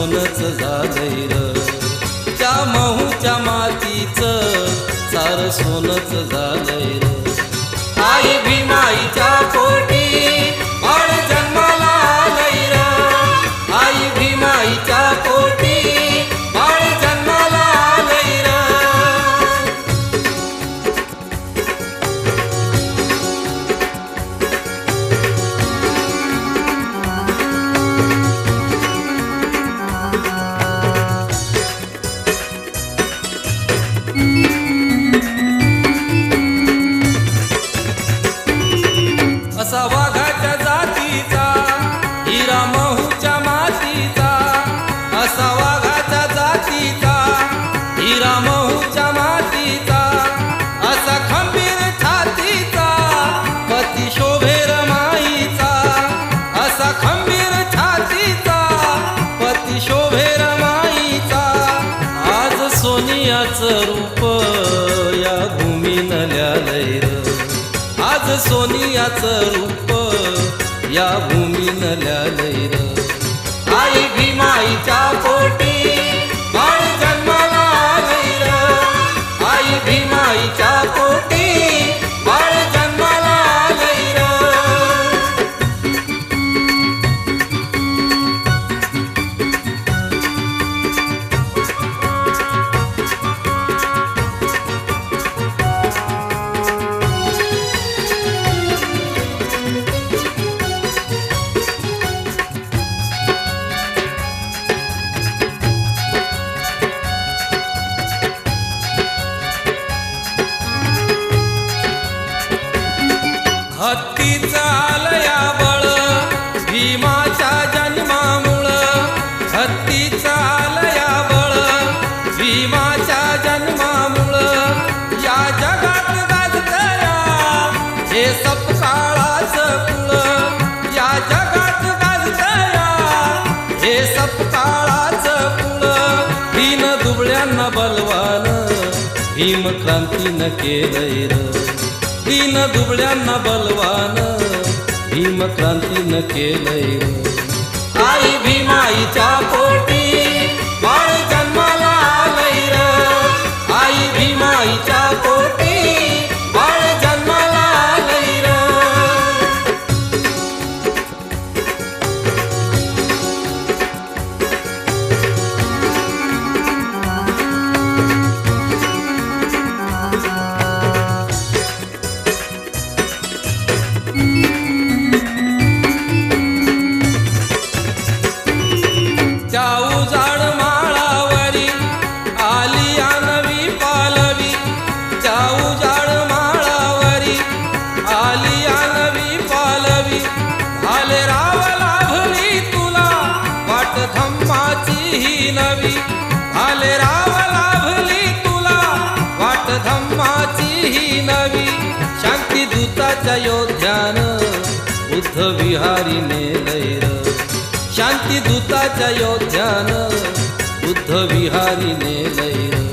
सार सोनच त्या माहूच्या मातीचं सार सोनच झालंय आई भीमाईच्या ल्यालंय आज सोनियाचं रूप या भूमीनं ल्यालंय र. हत्तीचा आलया बळ भीमाच्या जन्मामुळ. हत्तीचा आलया बळ भीमाच्या जन्मामुळ. या जगात गाजतया हे सपकाळाच कुळ या जगात गाजतया हे सपकाळाच कुळ तीन दुबळ्यांना बलवान भीम क्रांतीनं केलंय र. दीन दुबळ्यांना बलवान. भीम क्रांतीनं केलंय. आई धम्माची ही नवी. आले राव लाभली तुला वाट धम्माची ही नवी. शांती दूताच्या योध्यान बुद्ध विहारी नेलैर शांती दूताच्या योध्यान बुद्ध विहारी नेलैर